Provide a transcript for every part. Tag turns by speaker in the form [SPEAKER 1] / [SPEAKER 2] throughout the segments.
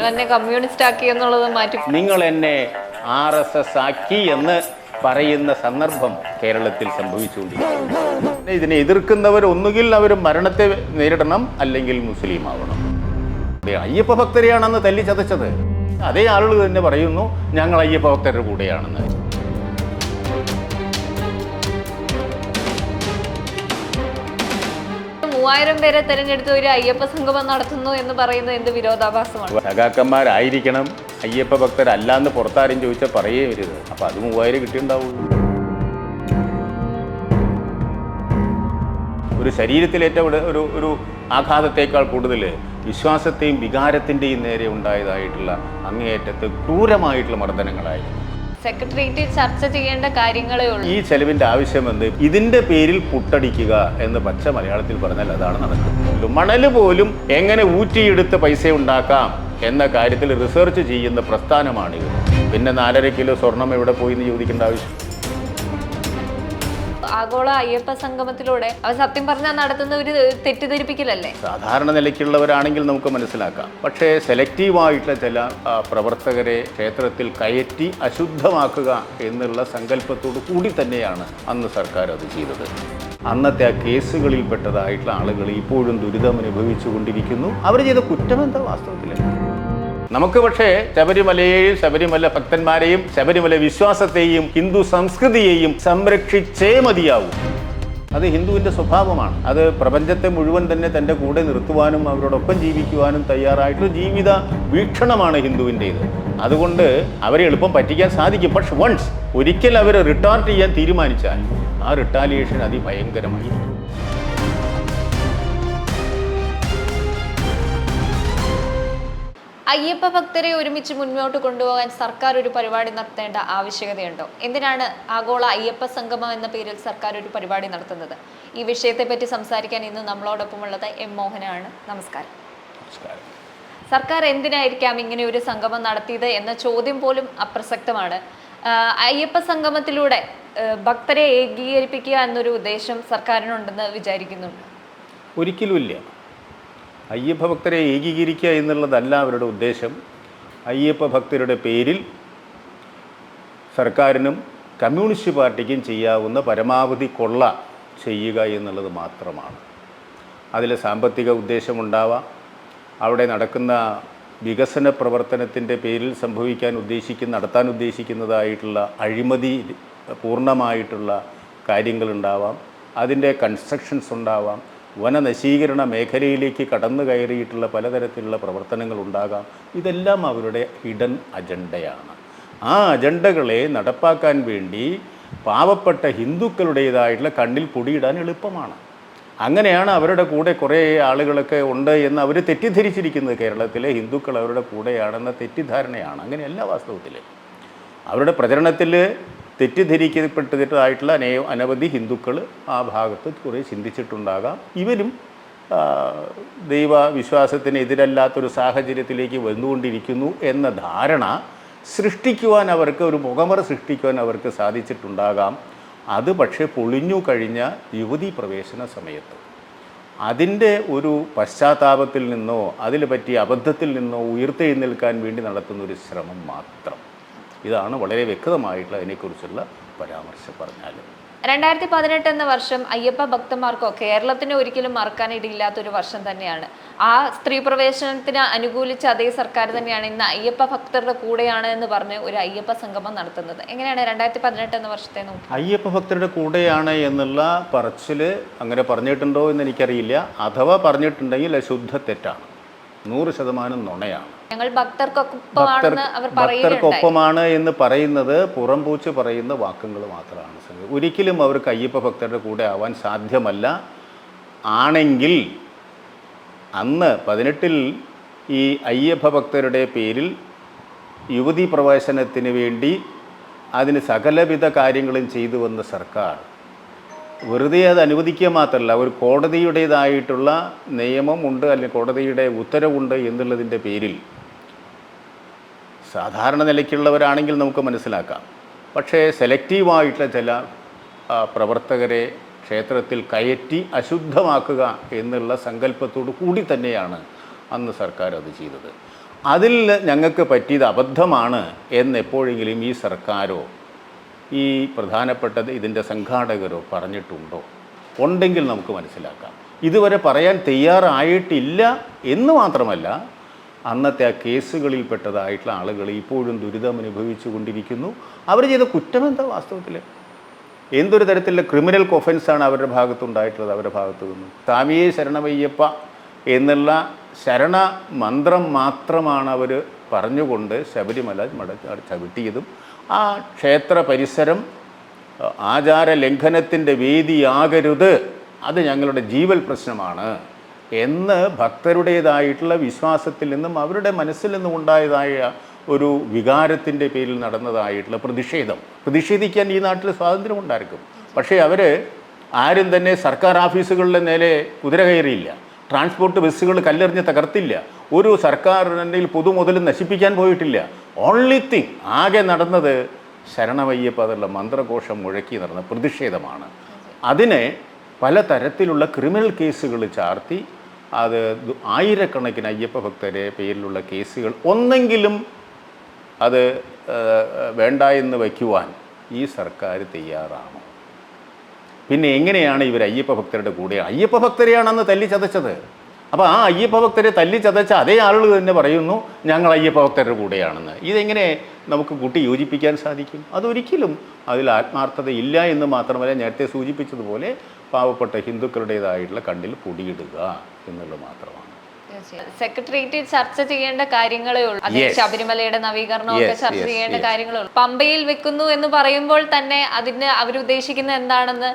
[SPEAKER 1] നിങ്ങൾ എന്നെ കമ്മ്യൂണിസ്റ്റ് ആക്കി എന്നുള്ളത് മാറ്റി
[SPEAKER 2] നിങ്ങൾ എന്നെ ആർ എസ് എസ് ആക്കി എന്ന് പറയുന്ന സന്ദർഭം കേരളത്തിൽ സംഭവിച്ചുകൊണ്ടിരിക്കുന്നു. ഇതിനെ എതിർക്കുന്നവർ ഒന്നുകിൽ അവർ മരണത്തെ നേരിടണം അല്ലെങ്കിൽ മുസ്ലിം ആവണം അയ്യപ്പ ഭക്തരെയാണെന്ന് തല്ലി ചതച്ചത്. അതേ ആളുകൾ തന്നെ പറയുന്നു ഞങ്ങൾ അയ്യപ്പ ഭക്തരുടെ കൂടെയാണെന്ന്.
[SPEAKER 1] മൂവായിരം പേരെ തെരഞ്ഞെടുത്ത് ഒരു അയ്യപ്പ സംഗമം നടത്തുന്നു എന്ന് പറയുന്നത് എന്ത് വിരോധാഭാസമാണ്?
[SPEAKER 2] സഖാക്കന്മാരായിരിക്കണം അയ്യപ്പ ഭക്തരല്ലാന്ന് പുറത്താരും ചോദിച്ചാൽ പറയേ വരുത് അപ്പം അത് മൂവായിരം കിട്ടിയിട്ടുണ്ടാവുള്ളൂ. ഒരു ശരീരത്തിലേറ്റ ഒരു- ഒരു ആഘാതത്തേക്കാൾ കൂടുതൽ വിശ്വാസത്തെയും വികാരത്തിന്റെയും നേരെ ഉണ്ടായതായിട്ടുള്ള അങ്ങേയറ്റത്ത് ക്രൂരമായിട്ടുള്ള മർദ്ദനങ്ങളായിരുന്നു.
[SPEAKER 1] സെക്രട്ടേറിയറ്റിൽ ചർച്ച ചെയ്യേണ്ട കാര്യങ്ങളേ ഉള്ളൂ.
[SPEAKER 2] ഈ ചെലവിന്റെ എന്ത്? ഇതിന്റെ പേരിൽ പുട്ടടിക്കുക എന്ന് പച്ച മലയാളത്തിൽ പറഞ്ഞാൽ അതാണ് നടക്കുന്നത്. മണൽ പോലും എങ്ങനെ ഊറ്റിയെടുത്ത് പൈസ ഉണ്ടാക്കാം എന്ന കാര്യത്തിൽ റിസർച്ച് ചെയ്യുന്ന പ്രസ്ഥാനമാണിത്. പിന്നെ നാലര കിലോ സ്വർണം എവിടെ പോയി എന്ന് ചോദിക്കേണ്ട ആവശ്യം?
[SPEAKER 1] ആഗോള അയ്യപ്പ സംഗമത്തിലൂടെ അവർ സത്യം പറഞ്ഞാൽ നടത്തുന്ന ഒരു തെറ്റിദ്ധരിപ്പിക്കലല്ലേ?
[SPEAKER 2] സാധാരണ നിലയ്ക്കുള്ളവരാണെങ്കിൽ നമുക്ക് മനസ്സിലാക്കാം. പക്ഷേ സെലക്റ്റീവായിട്ടുള്ള ചില പ്രവർത്തകരെ ക്ഷേത്രത്തിൽ കയറ്റി അശുദ്ധമാക്കുക എന്നുള്ള സങ്കല്പത്തോടു കൂടി തന്നെയാണ് അന്ന് സർക്കാർ അത് ചെയ്തത്. അന്നത്തെ ആ കേസുകളിൽ പെട്ടതായിട്ടുള്ള ആളുകൾ ഇപ്പോഴും ദുരിതം അനുഭവിച്ചു കൊണ്ടിരിക്കുന്നു അവർ ചെയ്ത കുറ്റമെന്താ വാസ്തവത്തിൽ നമുക്ക് പക്ഷേ ശബരിമലയെയും ശബരിമല ഭക്തന്മാരെയും ശബരിമല വിശ്വാസത്തെയും ഹിന്ദു സംസ്കൃതിയെയും സംരക്ഷിച്ചേ മതിയാവൂ. അത് ഹിന്ദുവിന്റെ സ്വഭാവമാണ്. അത് പ്രപഞ്ചത്തെ മുഴുവൻ തന്നെ തന്റെ കൂടെ നിർത്തുവാനും അവരോടൊപ്പം ജീവിക്കുവാനും തയ്യാറായിട്ടുള്ള ജീവിത വീക്ഷണമാണ് ഹിന്ദുവിന്റേത്. അതുകൊണ്ട് അവരെ എളുപ്പം പറ്റിക്കാൻ സാധിക്കും. പക്ഷെ വൺസ് ഒരിക്കൽ അവർ റിട്ടാർട്ട് ചെയ്യാൻ തീരുമാനിച്ചാൽ ആ റിട്ടാലിയേഷൻ അതിഭയങ്കരമായിരിക്കും
[SPEAKER 1] അയ്യപ്പ ഭക്തരെ ഒരുമിച്ച് മുന്നോട്ട് കൊണ്ടുപോകാൻ സർക്കാർ ഒരു പരിപാടി നടത്തേണ്ട ആവശ്യകതയുണ്ടോ? എന്തിനാണ് ആഗോള അയ്യപ്പ സംഗമം എന്ന പേരിൽ സർക്കാർ ഒരു പരിപാടി നടത്തുന്നത്? ഈ വിഷയത്തെപ്പറ്റി സംസാരിക്കാൻ ഇന്ന് നമ്മളോടൊപ്പമുള്ളത് എം മോഹനാണ്. നമസ്കാരം.
[SPEAKER 2] നമസ്കാരം.
[SPEAKER 1] സർക്കാർ എന്തിനായിരിക്കാം ഇങ്ങനെ ഒരു സംഗമം നടത്തിയത് എന്ന ചോദ്യം പോലും അപ്രസക്തമാണ്. അയ്യപ്പ സംഗമത്തിലൂടെ ഭക്തരെ ഏകീകരിപ്പിക്കുക എന്നൊരു ഉദ്ദേശം സർക്കാരിനുണ്ടെന്ന് വിചാരിക്കുന്നുണ്ട്.
[SPEAKER 2] ഒരിക്കലുമില്ല അയ്യപ്പ ഭക്തരെ ഏകീകരിക്കുക എന്നുള്ളതല്ല അവരുടെ ഉദ്ദേശം. അയ്യപ്പ ഭക്തരുടെ പേരിൽ സർക്കാരിനും കമ്മ്യൂണിസ്റ്റ് പാർട്ടിക്കും ചെയ്യാവുന്ന പരമാവധി കൊള്ള ചെയ്യുക എന്നുള്ളത് മാത്രമാണ്. അതിൽ സാമ്പത്തിക ഉദ്ദേശമുണ്ടാവാം. അവിടെ നടക്കുന്ന വികസന പ്രവർത്തനത്തിന്റെ പേരിൽ സംഭവിക്കാൻ ഉദ്ദേശിക്കുന്ന നടത്താൻ ഉദ്ദേശിക്കുന്നതായിട്ടുള്ള അഴിമതി പൂർണമായിട്ടുള്ള കാര്യങ്ങളുണ്ടാവാം. അതിന്റെ കൺസ്ട്രക്ഷൻസ് ഉണ്ടാവാം. വനനശീകരണ മേഖലയിലേക്ക് കടന്നു കയറിയിട്ടുള്ള പലതരത്തിലുള്ള പ്രവർത്തനങ്ങൾ ഉണ്ടാകാം. ഇതെല്ലാം അവരുടെ ഹിഡൻ അജണ്ടയാണ്. ആ അജണ്ടകളെ നടപ്പാക്കാൻ വേണ്ടി പാവപ്പെട്ട ഹിന്ദുക്കളുടേതായിട്ടുള്ള കണ്ണിൽ പൊടിയിടാൻ എളുപ്പമാണ്. അങ്ങനെയാണ് അവരുടെ കൂടെ കുറേ ആളുകളൊക്കെ ഉണ്ട് എന്ന് അവർ തെറ്റിദ്ധരിച്ചിരിക്കുന്നത്. കേരളത്തിലെ ഹിന്ദുക്കൾ അവരുടെ കൂടെയാണെന്ന തെറ്റിദ്ധാരണയാണ്. അങ്ങനെയല്ല വാസ്തവത്തിൽ അവരുടെ പ്രചരണത്തിൽ തെറ്റിദ്ധരിക്കപ്പെട്ടിട്ടായിട്ടുള്ള അനേ അനവധി ഹിന്ദുക്കൾ ആ ഭാഗത്ത് കുറേ ചിന്തിച്ചിട്ടുണ്ടാകാം. ഇവരും ദൈവവിശ്വാസത്തിന് ദൈവ വിശ്വാസത്തിന് എതിരല്ലാത്തൊരു സാഹചര്യത്തിലേക്ക് വന്നുകൊണ്ടിരിക്കുന്നു എന്ന ധാരണ സൃഷ്ടിക്കുവാൻ അവർക്ക് ഒരു മുഖമറ സൃഷ്ടിക്കുവാൻ അവർക്ക് സാധിച്ചിട്ടുണ്ടാകാം. അത് പക്ഷേ പൊളിഞ്ഞു കഴിഞ്ഞ യുവതി പ്രവേശന സമയത്ത്. അതിന്റെ ഒരു പശ്ചാത്താപത്തിൽ നിന്നോ അതിൽ പറ്റിയ അബദ്ധത്തിൽ നിന്നോ ഉയർത്തെഴുന്നേൽക്കാൻ വേണ്ടി നടത്തുന്ന ഒരു ശ്രമം മാത്രം. ഇതാണ് വളരെ വ്യക്തമായിട്ടുള്ള അതിനെക്കുറിച്ചുള്ള പരാമർശം പറഞ്ഞാൽ.
[SPEAKER 1] രണ്ടായിരത്തി പതിനെട്ട് എന്ന വർഷം അയ്യപ്പ ഭക്തന്മാർക്കോ കേരളത്തിന് ഒരിക്കലും മറക്കാനിടയില്ലാത്ത ഒരു വർഷം തന്നെയാണ്. ആ സ്ത്രീ പ്രവേശനത്തിന് അനുകൂലിച്ച അതേ സർക്കാർ തന്നെയാണ് ഇന്ന് അയ്യപ്പ ഭക്തരുടെ കൂടെയാണ് എന്ന് പറഞ്ഞ് ഒരു അയ്യപ്പ സംഗമം നടത്തുന്നത്. എങ്ങനെയാണ് രണ്ടായിരത്തി പതിനെട്ട് എന്ന വർഷത്തെ നോക്കി?
[SPEAKER 2] അയ്യപ്പ ഭക്തരുടെ കൂടെയാണ് എന്നുള്ള പറച്ചിൽ അങ്ങനെ പറഞ്ഞിട്ടുണ്ടോ എന്ന് എനിക്കറിയില്ല. അഥവാ പറഞ്ഞിട്ടുണ്ടെങ്കിൽ അശുദ്ധ ശുദ്ധ തെറ്റാണ്. നൂറ് ശതമാനം നുണയാണ്.
[SPEAKER 1] ഞങ്ങൾ
[SPEAKER 2] ഭക്തർക്കൊപ്പമാണ് എന്ന് പറയുന്നത് പുറംപൂച്ച് പറയുന്ന വാക്കുകൾ മാത്രമാണ് ഒരിക്കലും അവർ കയ്യപ്പ ഭക്തരുടെ കൂടെ ആവാൻ സാധ്യമല്ല. ആണെങ്കിൽ അന്ന് പതിനെട്ടിൽ ഈ അയ്യപ്പ ഭക്തരുടെ പേരിൽ യുവതി പ്രവേശനത്തിന് വേണ്ടി അതിന് സകലവിധ കാര്യങ്ങളും ചെയ്തു വന്ന സർക്കാർ. വെറുതെ അത് അനുവദിക്കുക മാത്രമല്ല ഒരു കോടതിയുടേതായിട്ടുള്ള നിയമമുണ്ട് അല്ലെങ്കിൽ കോടതിയുടെ ഉത്തരവുണ്ട് എന്നുള്ളതിന്റെ പേരിൽ സാധാരണ നിലയ്ക്കുള്ളവരാണെങ്കിൽ നമുക്ക് മനസ്സിലാക്കാം. പക്ഷേ സെലക്റ്റീവായിട്ടുള്ള ചില പ്രവർത്തകരെ ക്ഷേത്രത്തിൽ കയറ്റി അശുദ്ധമാക്കുക എന്നുള്ള സങ്കല്പത്തോടു കൂടി തന്നെയാണ് അന്ന് സർക്കാർ അത് ചെയ്തത്. അതിൽ ഞങ്ങൾക്ക് പറ്റിയത് അബദ്ധമാണ് എന്ന് എപ്പോഴെങ്കിലും ഈ സർക്കാരോ ഈ പ്രധാനപ്പെട്ടത് ഇതിന്റെ സംഘാടകരോ പറഞ്ഞിട്ടുണ്ടോ? ഉണ്ടെങ്കിൽ നമുക്ക് മനസ്സിലാക്കാം. ഇതുവരെ പറയാൻ തയ്യാറായിട്ടില്ല എന്ന് മാത്രമല്ല അന്നത്തെ ആ കേസുകളിൽപ്പെട്ടതായിട്ടുള്ള ആളുകൾ ഇപ്പോഴും ദുരിതം അനുഭവിച്ചു കൊണ്ടിരിക്കുന്നു അവർ ചെയ്ത കുറ്റം എന്താ വാസ്തവത്തിൽ? എന്തൊരു തരത്തിലുള്ള ക്രിമിനൽ ഒഫൻസാണ് അവരുടെ ഭാഗത്തുണ്ടായിട്ടുള്ളത് അവരുടെ ഭാഗത്തു നിന്ന്? താമിയെ ശരണമയ്യപ്പ എന്നുള്ള ശരണ മന്ത്രം മാത്രമാണ് അവർ പറഞ്ഞുകൊണ്ട് ശബരിമല മട ചവിട്ടിയതും. ആ ക്ഷേത്ര പരിസരം ആചാര ലംഘനത്തിന്റെ വേദിയാകരുത്. അത് ഞങ്ങളുടെ ജീവൽ പ്രശ്നമാണ്. എന്ന് ഭക്തരുടേതായിട്ടുള്ള വിശ്വാസത്തിൽ നിന്നും അവരുടെ മനസ്സിൽ നിന്നും ഉണ്ടായതായ ഒരു വികാരത്തിന്റെ പേരിൽ നടന്നതായിട്ടുള്ള പ്രതിഷേധം. പ്രതിഷേധിക്കാൻ ഈ നാട്ടിൽ സ്വാതന്ത്ര്യം ഉണ്ടായിരിക്കും പക്ഷേ അവർ ആരും തന്നെ സർക്കാർ ഓഫീസുകളുടെ നേരെ കുതിര കയറിയില്ല. ട്രാൻസ്പോർട്ട് ബസ്സുകൾ കല്ലെറിഞ്ഞ് തകർത്തില്ല. ഒരു സർക്കാരിന്റെ പൊതുമുതൽ നശിപ്പിക്കാൻ പോയിട്ടില്ല. ഓൺലി തിങ് ആകെ നടന്നത് ശരണമയ്യപ്പ അതുള്ള മന്ത്രഘോഷം മുഴക്കി നടന്ന പ്രതിഷേധമാണ്. അതിനെ പല തരത്തിലുള്ള ക്രിമിനൽ കേസുകൾ ചാർത്തി അത് ആയിരക്കണക്കിന് അയ്യപ്പ ഭക്തരെ പേരിലുള്ള കേസുകൾ ഒന്നെങ്കിലും അത് വേണ്ട എന്ന് വയ്ക്കുവാൻ ഈ സർക്കാർ തയ്യാറാണോ. പിന്നെ എങ്ങനെയാണ് ഇവർ അയ്യപ്പ ഭക്തരുടെ കൂടെ? അയ്യപ്പ ഭക്തരെയാണെന്ന് തല്ലിച്ചതച്ചത് തല്ലി ചതച്ചത്. അപ്പോൾ ആ അയ്യപ്പ ഭക്തരെ തല്ലി ചതച്ച അതേ ആളുകൾ തന്നെ പറയുന്നു ഞങ്ങൾ അയ്യപ്പ ഭക്തരുടെ കൂടെയാണെന്ന്. ഇതെങ്ങനെ നമുക്ക് കൂട്ടി യോജിപ്പിക്കാൻ സാധിക്കും? അതൊരിക്കലും അതിൽ ആത്മാർത്ഥത ഇല്ല എന്ന് മാത്രമല്ല നേരത്തെ സൂചിപ്പിച്ചതുപോലെ പാവപ്പെട്ട ഹിന്ദുക്കളുടേതായിട്ടുള്ള കണ്ണിൽ പൊടിയിടുക എന്നുള്ളത് മാത്രമാണ്.
[SPEAKER 1] സെക്രട്ടേറിയറ്റ് ചർച്ച ചെയ്യേണ്ട കാര്യങ്ങളേ ഉള്ളൂ. ശബരിമലയുടെ നവീകരണം ഒക്കെ ചർച്ച ചെയ്യേണ്ട കാര്യങ്ങളേ ഉള്ളൂ. പമ്പയിൽ വെക്കുന്നു എന്ന് പറയുമ്പോൾ തന്നെ അതിന് അവരുദ്ദേശിക്കുന്നത് എന്താണെന്ന്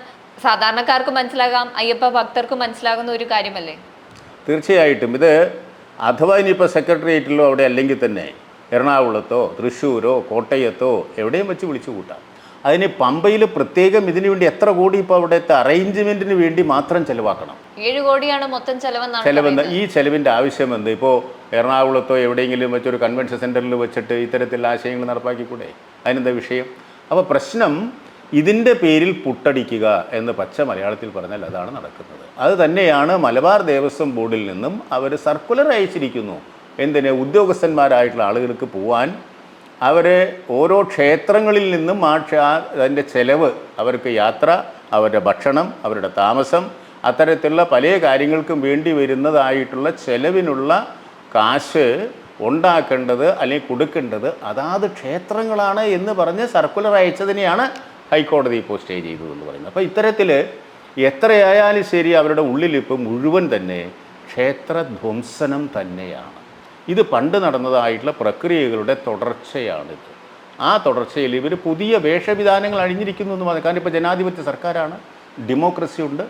[SPEAKER 1] സാധാരണക്കാർക്ക് മനസ്സിലാകാം അയ്യപ്പ ഭക്തർക്ക് മനസ്സിലാകുന്ന ഒരു കാര്യമല്ലേ?
[SPEAKER 2] തീർച്ചയായിട്ടും ഇത് അഥവാ ഇനിയിപ്പോൾ സെക്രട്ടേറിയറ്റിലോ അവിടെ അല്ലെങ്കിൽ തന്നെ എറണാകുളത്തോ തൃശ്ശൂരോ കോട്ടയത്തോ എവിടെയും വെച്ച് വിളിച്ചു കൂട്ടാം. അതിന് പമ്പയിൽ പ്രത്യേകം ഇതിനു വേണ്ടി എത്ര കോടി ഇപ്പോൾ അവിടുത്തെ അറേഞ്ച്മെന്റിന് വേണ്ടി മാത്രം ചിലവാക്കണം?
[SPEAKER 1] ഏഴ് കോടിയാണ് മൊത്തം ചെലവെന്നാണ്
[SPEAKER 2] ചെലവെന്ന് ഈ ചെലവിന്റെ ആവശ്യം എന്ത്? ഇപ്പോൾ എറണാകുളത്തോ എവിടെയെങ്കിലും വെച്ചൊരു കൺവെൻഷൻ സെന്ററിൽ വെച്ചിട്ട് ഇത്തരത്തിലുള്ള ആശയങ്ങൾ നടപ്പാക്കിക്കൂടെ? അതിനെന്താ വിഷയം? അപ്പോൾ പ്രശ്നം ഇതിന്റെ പേരിൽ പുട്ടടിക്കുക എന്ന് പച്ച മലയാളത്തിൽ പറഞ്ഞാൽ അതാണ് നടക്കുന്നത്. അത് തന്നെയാണ് മലബാർ ദേവസ്വം ബോർഡിൽ നിന്നും അവർ സർക്കുലർ അയച്ചിരിക്കുന്നു. എന്തിനെ? ഉദ്യോഗസ്ഥന്മാരായിട്ടുള്ള ആളുകൾക്ക് പോവാൻ. അവരെ ഓരോ ക്ഷേത്രങ്ങളിൽ നിന്നും ആ അതിന്റെ ചെലവ് അവർക്ക് യാത്ര അവരുടെ ഭക്ഷണം അവരുടെ താമസം അത്തരത്തിലുള്ള പല കാര്യങ്ങൾക്കും വേണ്ടി വരുന്നതായിട്ടുള്ള ചെലവിനുള്ള കാശ് ഉണ്ടാക്കേണ്ടത് അല്ലെങ്കിൽ കൊടുക്കേണ്ടത് അതാത് ക്ഷേത്രങ്ങളാണ് എന്ന് പറഞ്ഞ് സർക്കുലർ അയച്ചതിനെയാണ് ഹൈക്കോടതി ഇപ്പോൾ സ്റ്റേ ചെയ്തു എന്ന് പറയുന്നത്. അപ്പോൾ ഇത്തരത്തിൽ എത്രയായാലും ശരി അവരുടെ ഉള്ളിലിപ്പം മുഴുവൻ തന്നെ ക്ഷേത്രധ്വംസനം തന്നെയാണ്. ഇത് പണ്ട് നടന്നതായിട്ടുള്ള പ്രക്രിയകളുടെ തുടർച്ചയാണിത്. ആ തുടർച്ചയിൽ ഇവർ പുതിയ വേഷവിധാനങ്ങൾ അണിഞ്ഞിരിക്കുന്നു എന്ന് കാരണം ഇപ്പോൾ ജനാധിപത്യ സർക്കാരാണ് ഡെമോക്രസി ഉണ്ട്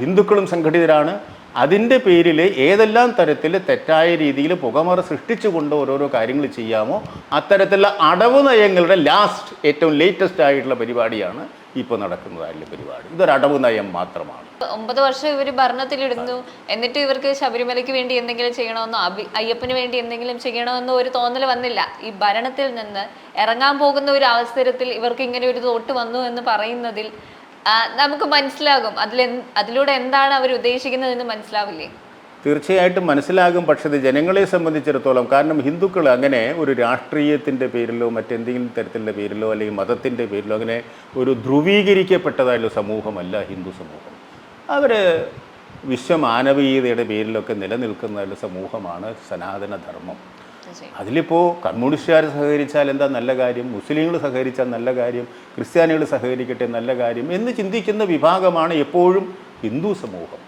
[SPEAKER 2] ഹിന്ദുക്കളും സംഘടിതരാണ് അതിന്റെ പേരിൽ ഏതെല്ലാം തരത്തിൽ തെറ്റായ രീതിയിൽ പുകമറ സൃഷ്ടിച്ചു സൃഷ്ടിച്ചുകൊണ്ട് ഓരോരോ കാര്യങ്ങൾ ചെയ്യാമോ അത്തരത്തിലുള്ള അടവ് നയങ്ങളുടെ ലാസ്റ്റ് ഏറ്റവും ലേറ്റസ്റ്റ് ആയിട്ടുള്ള പരിപാടിയാണ് ഇപ്പോൾ നടക്കുന്നതായിട്ടുള്ള പരിപാടി. ഇതൊരു അടവ് നയം മാത്രമാണ്.
[SPEAKER 1] ഒമ്പത് വർഷം ഇവർ ഭരണത്തിലിടുന്നു. എന്നിട്ട് ഇവർക്ക് ശബരിമലയ്ക്ക് വേണ്ടി എന്തെങ്കിലും ചെയ്യണമെന്നോ അഭി അയ്യപ്പന് വേണ്ടി എന്തെങ്കിലും ചെയ്യണമെന്നോ ഒരു തോന്നൽ വന്നില്ല. ഈ ഭരണത്തിൽ നിന്ന് ഇറങ്ങാൻ പോകുന്ന ഒരു അവസരത്തിൽ ഇവർക്ക് ഇങ്ങനെ ഒരു തോട്ട് വന്നു എന്ന് പറയുന്നതിൽ നമുക്ക് മനസ്സിലാകും. അതിൽ അതിലൂടെ എന്താണ് അവർ ഉദ്ദേശിക്കുന്നതെന്ന് മനസ്സിലാവില്ലേ?
[SPEAKER 2] തീർച്ചയായിട്ടും മനസ്സിലാകും. പക്ഷേ ഇത് ജനങ്ങളെ സംബന്ധിച്ചിടത്തോളം കാരണം ഹിന്ദുക്കൾ അങ്ങനെ ഒരു രാഷ്ട്രീയത്തിന്റെ പേരിലോ മറ്റെന്തെങ്കിലും തരത്തിലുള്ള പേരിലോ അല്ലെങ്കിൽ മതത്തിന്റെ പേരിലോ അങ്ങനെ ഒരു ധ്രുവീകരിക്കപ്പെട്ടതായുള്ള സമൂഹമല്ല ഹിന്ദു സമൂഹം. അവർ വിശ്വമാനവീയതയുടെ പേരിലൊക്കെ നിലനിൽക്കുന്ന ഒരു സമൂഹമാണ് സനാതനധർമ്മം. അതിലിപ്പോൾ കമ്മ്യൂണിസ്റ്റുകാർ സഹകരിച്ചാൽ എന്താ നല്ല കാര്യം? മുസ്ലിങ്ങൾ സഹകരിച്ചാൽ നല്ല കാര്യം. ക്രിസ്ത്യാനികൾ സഹകരിക്കട്ടെ നല്ല കാര്യം എന്ന് ചിന്തിക്കുന്ന വിഭാഗമാണ് എപ്പോഴും ഹിന്ദു സമൂഹം.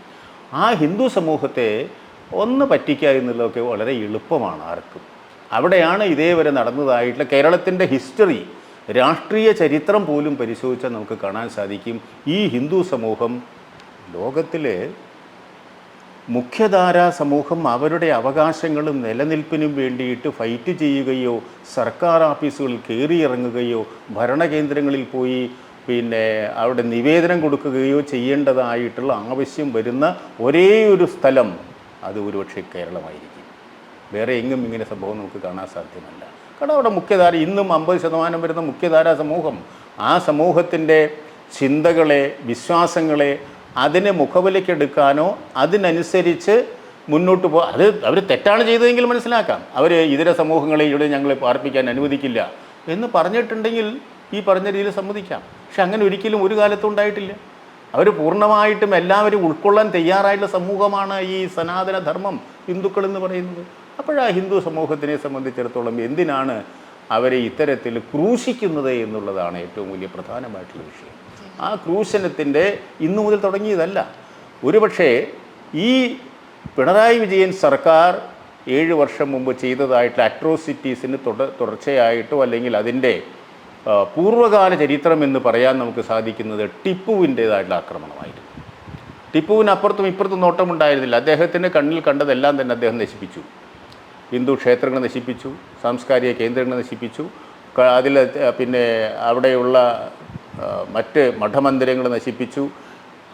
[SPEAKER 2] ആ ഹിന്ദു സമൂഹത്തെ ഒന്ന് പറ്റിക്കുക എന്നുള്ളതൊക്കെ വളരെ എളുപ്പമാണ് ആർക്കും. അവിടെയാണ് ഇതേവരെ നടന്നതായിട്ടുള്ള കേരളത്തിന്റെ ഹിസ്റ്ററി രാഷ്ട്രീയ ചരിത്രം പോലും പരിശോധിച്ചാൽ നമുക്ക് കാണാൻ സാധിക്കും. ഈ ഹിന്ദു സമൂഹം ലോകത്തിലെ മുഖ്യധാരാ സമൂഹം അവരുടെ അവകാശങ്ങളും നിലനിൽപ്പിനും വേണ്ടിയിട്ട് ഫൈറ്റ് ചെയ്യുകയോ സർക്കാർ ഓഫീസുകളിൽ കയറിയിറങ്ങുകയോ ഭരണകേന്ദ്രങ്ങളിൽ പോയി പിന്നെ അവിടെ നിവേദനം കൊടുക്കുകയോ ചെയ്യേണ്ടതായിട്ടുള്ള ആവശ്യം വരുന്ന ഒരേ ഒരു സ്ഥലം അത് ഒരുപക്ഷെ കേരളമായിരിക്കും. വേറെ എങ്ങും ഇങ്ങനെ സംഭവം നമുക്ക് കാണാൻ സാധ്യമല്ല. കാരണം അവിടെ മുഖ്യധാര ഇന്നും അമ്പത് ശതമാനം വരുന്ന മുഖ്യധാരാ സമൂഹം ആ സമൂഹത്തിന്റെ ചിന്തകളെ വിശ്വാസങ്ങളെ അതിനെ മുഖവിലക്കെടുക്കാനോ അതിനനുസരിച്ച് മുന്നോട്ട് പോ അത് അവർ തെറ്റാണ് ചെയ്തതെങ്കിൽ മനസ്സിലാക്കാം. അവർ ഇതര സമൂഹങ്ങളെ ഇവിടെ ഞങ്ങൾ പാർപ്പിക്കാൻ അനുവദിക്കില്ല എന്ന് പറഞ്ഞിട്ടുണ്ടെങ്കിൽ ഈ പറഞ്ഞ രീതിയിൽ സമ്മതിക്കാം. പക്ഷെ അങ്ങനെ ഒരിക്കലും ഒരു കാലത്തും ഉണ്ടായിട്ടില്ല. അവർ പൂർണമായിട്ടും എല്ലാവരും ഉൾക്കൊള്ളാൻ തയ്യാറായിട്ടുള്ള സമൂഹമാണ് ഈ സനാതന ധർമ്മം ഹിന്ദുക്കൾ എന്ന് പറയുന്നത്. അപ്പോഴാ ഹിന്ദു സമൂഹത്തിനെ സംബന്ധിച്ചിടത്തോളം എന്തിനാണ് അവരെ ഇത്തരത്തിൽ ക്രൂശിക്കുന്നത് എന്നുള്ളതാണ് ഏറ്റവും വലിയ പ്രധാനമായിട്ടുള്ള വിഷയം. ആ ക്രൂശനത്തിന്റെ ഇന്നു മുതൽ തുടങ്ങിയതല്ല. ഒരുപക്ഷേ ഈ പിണറായി വിജയൻ സർക്കാർ ഏഴ് വർഷം മുമ്പ് ചെയ്തതായിട്ടുള്ള അട്രോസിറ്റീസിന് തുട തുടർച്ചയായിട്ടോ അല്ലെങ്കിൽ അതിന്റെ പൂർവകാല ചരിത്രം എന്ന് പറയാൻ നമുക്ക് സാധിക്കുന്നത് ടിപ്പുവിന്റേതായിട്ടുള്ള ആക്രമണമായിരുന്നു. ടിപ്പുവിനപ്പുറത്തും ഇപ്പുറത്തും നോട്ടമുണ്ടായിരുന്നില്ല. അദ്ദേഹത്തിന്റെ കണ്ണിൽ കണ്ടതെല്ലാം തന്നെ അദ്ദേഹം നശിപ്പിച്ചു. ഹിന്ദു ക്ഷേത്രങ്ങൾ നശിപ്പിച്ചു സാംസ്കാരിക കേന്ദ്രങ്ങൾ നശിപ്പിച്ചു അതിൽ പിന്നെ അവിടെയുള്ള മറ്റ് മഠമന്ദിരങ്ങൾ നശിപ്പിച്ചു.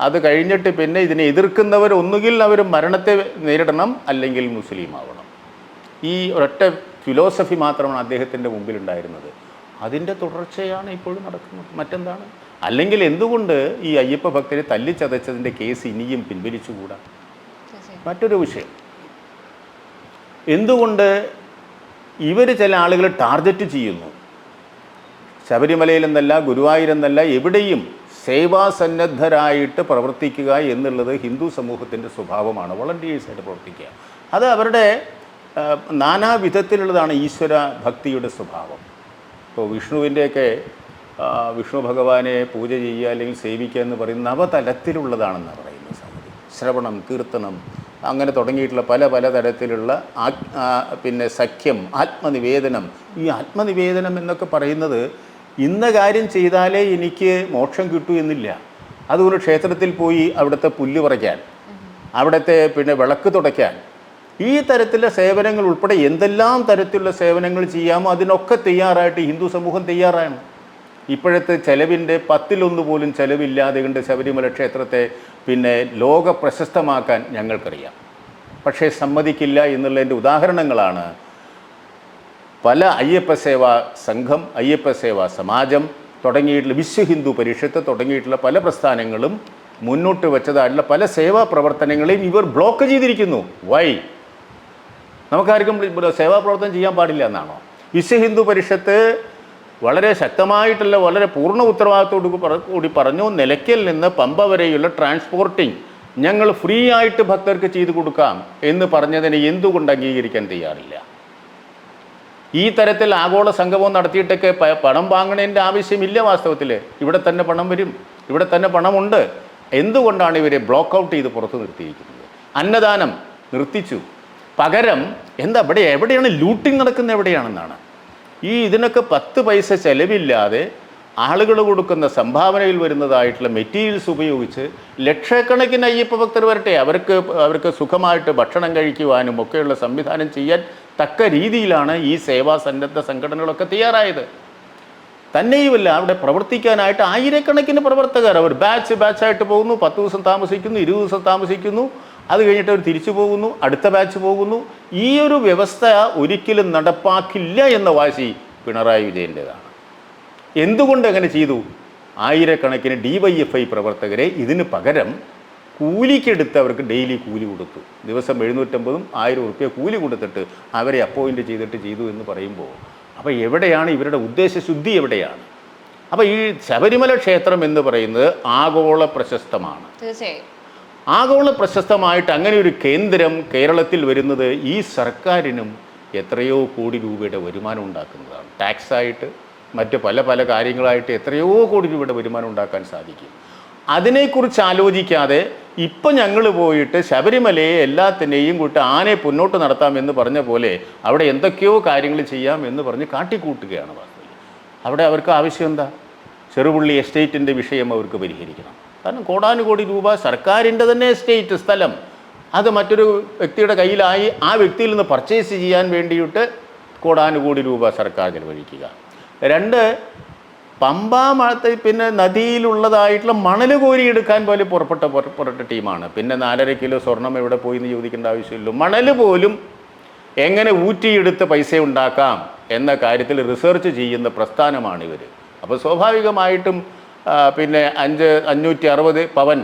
[SPEAKER 2] അത് കഴിഞ്ഞിട്ട് പിന്നെ ഇതിനെ എതിർക്കുന്നവർ ഒന്നുകിൽ അവർ മരണത്തെ നേരിടണം അല്ലെങ്കിൽ മുസ്ലിം ആവണം ഈ ഒരൊറ്റ ഫിലോസഫി മാത്രമാണ് അദ്ദേഹത്തിന്റെ മുമ്പിലുണ്ടായിരുന്നത്. അതിന്റെ തുടർച്ചയാണ് ഇപ്പോഴും നടക്കുന്നത്. മറ്റെന്താണ്? അല്ലെങ്കിൽ എന്തുകൊണ്ട് ഈ അയ്യപ്പ ഭക്തരെ തല്ലിച്ചതച്ചതിന്റെ കേസ് ഇനിയും പിൻവലിച്ചുകൂടാ? മറ്റൊരു വിഷയം. എന്തുകൊണ്ട് ഇവർ ചില ആളുകൾ ടാർഗറ്റ് ചെയ്യുന്നു? ശബരിമലയിൽ എന്നല്ല ഗുരുവായൂർ എന്നല്ല എവിടെയും സേവാസന്നദ്ധരായിട്ട് പ്രവർത്തിക്കുക എന്നുള്ളത് ഹിന്ദു സമൂഹത്തിന്റെ സ്വഭാവമാണ്. വളണ്ടിയേഴ്സായിട്ട് പ്രവർത്തിക്കുക. അത് അവരുടെ നാനാവിധത്തിലുള്ളതാണ് ഈശ്വര ഭക്തിയുടെ സ്വഭാവം. ഇപ്പോൾ വിഷ്ണുവിന്റെയൊക്കെ വിഷ്ണു ഭഗവാനെ പൂജ ചെയ്യുക അല്ലെങ്കിൽ സേവിക്കുക എന്ന് പറയുന്ന നവതലത്തിലുള്ളതാണെന്ന് പറയുന്ന സംഗതി. ശ്രവണം കീർത്തനം അങ്ങനെ തുടങ്ങിയിട്ടുള്ള പല പല തരത്തിലുള്ള പിന്നെ സഖ്യം ആത്മനിവേദനം. ഈ ആത്മനിവേദനം എന്നൊക്കെ പറയുന്നത് ഇന്ന കാര്യം ചെയ്താലേ എനിക്ക് മോക്ഷം കിട്ടൂ എന്നില്ല. അതുകൊണ്ട് ക്ഷേത്രത്തിൽ പോയി അവിടുത്തെ പുല്ല് പറിക്കാൻ അവിടുത്തെ പിന്നെ വിളക്ക് തുടയ്ക്കാൻ ഈ തരത്തിലുള്ള സേവനങ്ങൾ ഉൾപ്പെടെ എന്തെല്ലാം തരത്തിലുള്ള സേവനങ്ങൾ ചെയ്യാമോ അതിനൊക്കെ തയ്യാറായിട്ട് ഹിന്ദു സമൂഹം തയ്യാറാണ്. ഇപ്പോഴത്തെ ചെലവിന്റെ പത്തിലൊന്ന് പോലും ചെലവില്ലാതെ കൊണ്ട് ശബരിമല ക്ഷേത്രത്തെ പിന്നെ ലോക പ്രശസ്തമാക്കാൻ ഞങ്ങൾക്കറിയാം. പക്ഷേ സമ്മതിക്കില്ല എന്നുള്ളതിന്റെ ഉദാഹരണങ്ങളാണ് പല അയ്യപ്പ സേവാ സംഘം അയ്യപ്പ സേവാ സമാജം തുടങ്ങിയിട്ടുള്ള വിശ്വ ഹിന്ദു പരിഷത്ത് തുടങ്ങിയിട്ടുള്ള പല പ്രസ്ഥാനങ്ങളും മുന്നോട്ട് വെച്ചതായിട്ടുള്ള പല സേവാ പ്രവർത്തനങ്ങളെയും ഇവർ ബ്ലോക്ക് ചെയ്തിരിക്കുന്നു. വൈ നമുക്കാർക്കും സേവാ പ്രവർത്തനം ചെയ്യാൻ പാടില്ല എന്നാണോ? വിശ്വ ഹിന്ദു പരിഷത്ത് വളരെ ശക്തമായിട്ടുള്ള വളരെ പൂർണ ഉത്തരവാദിത്തോടു കൂടി പറഞ്ഞു നിലയ്ക്കൽ നിന്ന് പമ്പ വരെയുള്ള ട്രാൻസ്പോർട്ടിംഗ് ഞങ്ങൾ ഫ്രീ ആയിട്ട് ഭക്തർക്ക് ചെയ്തു കൊടുക്കാം എന്ന് പറഞ്ഞതിനെ എന്തുകൊണ്ട് അംഗീകരിക്കാൻ തയ്യാറില്ല? ഈ തരത്തിൽ ആഗോള സംഗമം നടത്തിയിട്ടൊക്കെ പണം വാങ്ങണതിന്റെ ആവശ്യമില്ല വാസ്തവത്തിൽ ഇവിടെ തന്നെ പണം വരും. ഇവിടെ തന്നെ പണമുണ്ട്. എന്തുകൊണ്ടാണ് ഇവരെ ബ്ലോക്ക് ഔട്ട് ചെയ്ത് പുറത്ത് നിർത്തിയിരിക്കുന്നത്? അന്നദാനം നിർത്തിച്ചു. പകരം എന്താ ഇവിടെ എവിടെയാണ് ലൂട്ടിങ് നടക്കുന്നത് എവിടെയാണെന്നാണ്? ഈ ഇതിനൊക്കെ പത്ത് പൈസ ചെലവില്ലാതെ ആളുകൾ കൊടുക്കുന്ന സംഭാവനയിൽ വരുന്നതായിട്ടുള്ള മെറ്റീരിയൽസ് ഉപയോഗിച്ച് ലക്ഷക്കണക്കിന് അയ്യപ്പ ഭക്തർ വരട്ടെ. അവർക്ക് അവർക്ക് സുഖമായിട്ട് ഭക്ഷണം കഴിക്കുവാനും ഒക്കെയുള്ള സംവിധാനം ചെയ്യാൻ തക്ക രീതിയിലാണ് ഈ സേവാ സന്നദ്ധ സംഘടനകളൊക്കെ തയ്യാറായത്. തന്നെയുമല്ല അവിടെ പ്രവർത്തിക്കാനായിട്ട് ആയിരക്കണക്കിന് പ്രവർത്തകർ അവർ ബാച്ച് ബാച്ചായിട്ട് പോകുന്നു പത്ത് ദിവസം താമസിക്കുന്നു ഇരുപത് ദിവസം താമസിക്കുന്നു അത് കഴിഞ്ഞിട്ട് അവർ തിരിച്ചു പോകുന്നു അടുത്ത ബാച്ച് പോകുന്നു. ഈ ഒരു വ്യവസ്ഥ ഒരിക്കലും നടപ്പാക്കില്ല എന്ന വാശി പിണറായി വിജയന്റെതാണ്. എന്തുകൊണ്ട് അങ്ങനെ ചെയ്തു? ആയിരക്കണക്കിന് ഡി വൈ എഫ് ഐ പ്രവർത്തകരെ ഇതിന് പകരം കൂലിക്കെടുത്ത് അവർക്ക് ഡെയിലി കൂലി കൊടുത്തു. ദിവസം എഴുന്നൂറ്റമ്പതും ആയിരം ഉറുപ്പ്യ കൂലി കൊടുത്തിട്ട് അവരെ അപ്പോയിന്റ് ചെയ്തിട്ട് ചെയ്തു എന്ന് പറയുമ്പോൾ അപ്പോൾ എവിടെയാണ് ഇവരുടെ ഉദ്ദേശശുദ്ധി എവിടെയാണ്? അപ്പോൾ ഈ ശബരിമല ക്ഷേത്രം എന്ന് പറയുന്നത് ആഗോള പ്രശസ്തമാണ്.
[SPEAKER 1] തീർച്ചയായും.
[SPEAKER 2] ആഗോള പ്രശസ്തമായിട്ട് അങ്ങനെ ഒരു കേന്ദ്രം കേരളത്തിൽ വരുന്നത് ഈ സർക്കാരിനും എത്രയോ കോടി രൂപയുടെ വരുമാനം ഉണ്ടാക്കുന്നതാണ്. ടാക്സായിട്ട് മറ്റ് പല പല കാര്യങ്ങളായിട്ട് എത്രയോ കോടി രൂപയുടെ വരുമാനം ഉണ്ടാക്കാൻ സാധിക്കും. അതിനെക്കുറിച്ച് ആലോചിക്കാതെ ഇപ്പം ഞങ്ങൾ പോയിട്ട് ശബരിമലയെ എല്ലാത്തിനെയും കൂട്ട് ആനയെ മുന്നോട്ട് നടത്താമെന്ന് പറഞ്ഞ പോലെ അവിടെ എന്തൊക്കെയോ കാര്യങ്ങൾ ചെയ്യാം എന്ന് പറഞ്ഞ് കാട്ടിക്കൂട്ടുകയാണ് വാസ്തവത്തിൽ. അവിടെ അവർക്ക് ആവശ്യം എന്താ? ചെറുപുള്ളി എസ്റ്റേറ്റിന്റെ വിഷയം അവർക്ക് പരിഹരിക്കണം. കാരണം കോടാനുകോടി രൂപ സർക്കാരിന്റെ തന്നെ എസ്റ്റേറ്റ് സ്ഥലം. അത് മറ്റൊരു വ്യക്തിയുടെ കയ്യിലായി ആ വ്യക്തിയിൽ നിന്ന് പർച്ചേസ് ചെയ്യാൻ വേണ്ടിയിട്ട് കോടാനുകോടി രൂപ സർക്കാർ ചെലവഴിക്കുക രണ്ട് പമ്പ പിന്നെ നദിയിലുള്ളതായിട്ടുള്ള മണൽ കോരിയെടുക്കാൻ പോലും പുറപ്പെട്ട പുറപ്പെട്ട ടീമാണ്. പിന്നെ നാലര കിലോ സ്വർണം എവിടെ പോയി എന്ന് ചോദിക്കേണ്ട ആവശ്യമില്ല മണൽ പോലും എങ്ങനെ ഊറ്റിയെടുത്ത് പൈസ ഉണ്ടാക്കാം എന്ന കാര്യത്തിൽ റിസർച്ച് ചെയ്യുന്ന പ്രസ്ഥാനമാണ് ഇവർ അപ്പോൾ സ്വാഭാവികമായിട്ടും പിന്നെ അഞ്ച് അഞ്ഞൂറ്റി അറുപത് പവൻ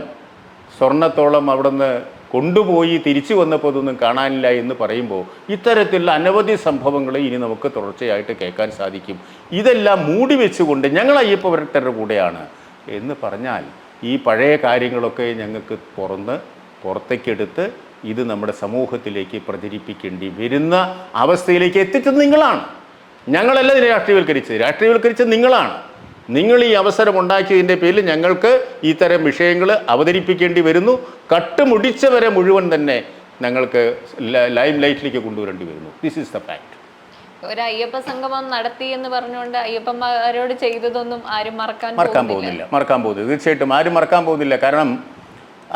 [SPEAKER 2] സ്വർണത്തോളം അവിടുന്ന് കൊണ്ടുപോയി തിരിച്ചു വന്നപ്പോൾ ഇതൊന്നും കാണാനില്ല എന്ന് പറയുമ്പോൾ ഇത്തരത്തിലുള്ള അനവധി സംഭവങ്ങൾ ഇനി നമുക്ക് തുടർച്ചയായിട്ട് കേൾക്കാൻ സാധിക്കും. ഇതെല്ലാം മൂടി വെച്ചുകൊണ്ട് ഞങ്ങൾ അയ്യപ്പ ഭക്തരുടെ കൂടെയാണ്. എന്ന് പറഞ്ഞാൽ ഈ പഴയ കാര്യങ്ങളൊക്കെ ഞങ്ങൾക്ക് പുറന്ന് പുറത്തേക്കെടുത്ത് ഇത് നമ്മുടെ സമൂഹത്തിലേക്ക് പ്രചരിപ്പിക്കേണ്ടി വരുന്ന അവസ്ഥയിലേക്ക് എത്തിച്ചത് നിങ്ങളാണ്. ഞങ്ങളല്ല ഇതിനെ രാഷ്ട്രീയവൽക്കരിച്ചത്. രാഷ്ട്രീയവൽക്കരിച്ചത് നിങ്ങളാണ്. നിങ്ങൾ ഈ അവസരം ഉണ്ടാക്കിയതിന്റെ പേരിൽ ഞങ്ങൾക്ക് ഇത്തരം വിഷയങ്ങൾ അവതരിപ്പിക്കേണ്ടി വരുന്നു. കട്ടുമുടിച്ചവരെ മുഴുവൻ തന്നെ ഞങ്ങൾക്ക് ലൈം ലൈറ്റിലേക്ക് കൊണ്ടുവരേണ്ടി വരുന്നു. ദിസ് ഈസ് ദ ഫാക്ട്
[SPEAKER 1] ഒരു അയ്യപ്പ സംഗമം നടത്തി എന്ന് പറഞ്ഞുകൊണ്ട് അയ്യപ്പന്മാരോട് ചെയ്തതൊന്നും ആരും മറക്കാൻ
[SPEAKER 2] മറക്കാൻ
[SPEAKER 1] പോകുന്നില്ല.
[SPEAKER 2] മറക്കാൻ പോകുന്നില്ല. തീർച്ചയായിട്ടും ആരും മറക്കാൻ പോകുന്നില്ല. കാരണം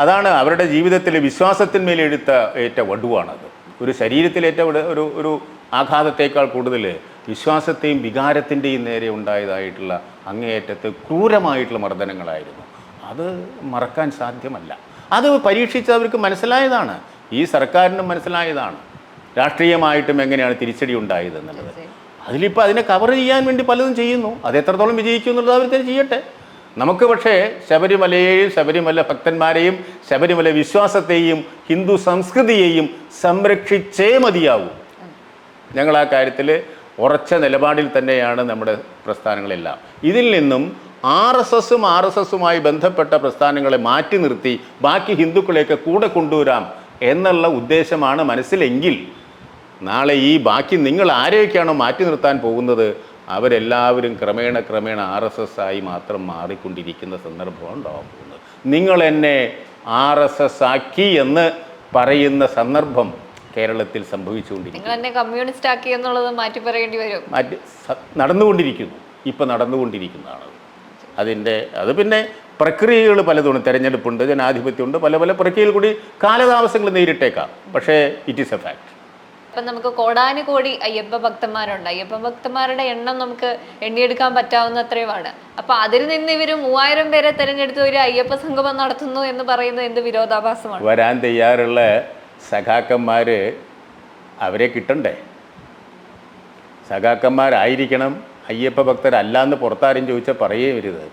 [SPEAKER 2] അതാണ് അവരുടെ ജീവിതത്തിലെ വിശ്വാസത്തിന്മേൽ എടുത്ത ഏറ്റ വടുവാണത്. ഒരു ശരീരത്തിലേറ്റ ഏറ്റവും ഒരു ഒരു ആഘാതത്തേക്കാൾ കൂടുതൽ വിശ്വാസത്തെയും വികാരത്തിന്റെയും നേരെ ഉണ്ടായതായിട്ടുള്ള അങ്ങേയറ്റത്ത് ക്രൂരമായിട്ടുള്ള മർദ്ദനങ്ങളായിരുന്നു. അത് മറക്കാൻ സാധ്യമല്ല. അത് പരീക്ഷിച്ച് അവർക്ക് മനസ്സിലായതാണ്. ഈ സർക്കാരിനും മനസ്സിലായതാണ്. രാഷ്ട്രീയമായിട്ടും എങ്ങനെയാണ് തിരിച്ചടി ഉണ്ടായത് എന്നുള്ളത്. അതിലിപ്പോൾ അതിനെ കവർ ചെയ്യാൻ വേണ്ടി പലതും ചെയ്യുന്നു. അത് എത്രത്തോളം വിജയിക്കും എന്നുള്ളത് അവർ തന്നെ ചെയ്യട്ടെ. നമുക്ക് പക്ഷേ ശബരിമലയെയും ശബരിമല ഭക്തന്മാരെയും ശബരിമല വിശ്വാസത്തെയും ഹിന്ദു സംസ്കൃതിയെയും സംരക്ഷിച്ചേ മതിയാവൂ. ഞങ്ങൾ ആ കാര്യത്തിൽ ഉറച്ച നിലപാടിൽ തന്നെയാണ് നമ്മുടെ പ്രസ്ഥാനങ്ങളെല്ലാം. ഇതിൽ നിന്നും ആർ എസ് എസും ആർ എസ് എസുമായി ബന്ധപ്പെട്ട പ്രസ്ഥാനങ്ങളെ മാറ്റി നിർത്തി ബാക്കി ഹിന്ദുക്കളെയൊക്കെ കൂടെ കൊണ്ടുവരാം എന്നുള്ള ഉദ്ദേശമാണ് മനസ്സിലെങ്കിൽ നാളെ ഈ ബാക്കി നിങ്ങൾ ആരെയൊക്കെയാണോ മാറ്റി നിർത്താൻ പോകുന്നത് അവരെല്ലാവരും ക്രമേണ ക്രമേണ ആർ എസ് എസ് ആയി മാത്രം മാറിക്കൊണ്ടിരിക്കുന്ന സന്ദർഭമാണ് ഉണ്ടാവാൻ പോകുന്നത്. നിങ്ങൾ എന്നെ ആർ എസ് എസ് ആക്കി എന്ന് പറയുന്ന സന്ദർഭം കേരളത്തിൽ സംഭവിച്ചുകൊണ്ടിരിക്കുന്നു.
[SPEAKER 1] കമ്മ്യൂണിസ്റ്റ് ആക്കി എന്നുള്ളത് മാറ്റി പറയേണ്ടി വരും.
[SPEAKER 2] മാറ്റി നടന്നുകൊണ്ടിരിക്കുന്നു. ഇപ്പം നടന്നുകൊണ്ടിരിക്കുന്നതാണ് അതിന്റെ അത് പിന്നെ പ്രക്രിയകൾ പലതുണ്ട്. തെരഞ്ഞെടുപ്പുണ്ട് ജനാധിപത്യമുണ്ട് പല പല പ്രക്രിയയിൽ കൂടി കാലതാമസങ്ങൾ നേരിട്ടേക്കാം. പക്ഷേ ഇറ്റ് ഈസ് എ ഫാക്ട്
[SPEAKER 1] ഇപ്പം നമുക്ക് കോടാനുകോടി അയ്യപ്പ ഭക്തന്മാരുണ്ട്. അയ്യപ്പ ഭക്തന്മാരുടെ എണ്ണം നമുക്ക് എണ്ണിയെടുക്കാൻ പറ്റാവുന്ന അത്രയുമാണ് അപ്പം അതിൽ നിന്ന് ഇവർ മൂവായിരം പേരെ തിരഞ്ഞെടുത്ത് ഒരു അയ്യപ്പ സംഗമം നടത്തുന്നു എന്ന് പറയുന്നത് എന്ത് വിരോധാഭാസമാണ്?
[SPEAKER 2] വരാൻ തയ്യാറുള്ള സഖാക്കന്മാർ അവരെ കിട്ടണ്ടേ? സഖാക്കന്മാരായിരിക്കണം അയ്യപ്പ ഭക്തരല്ല എന്ന് പുറത്താരും ചോദിച്ചാൽ പറയേ വരുത്.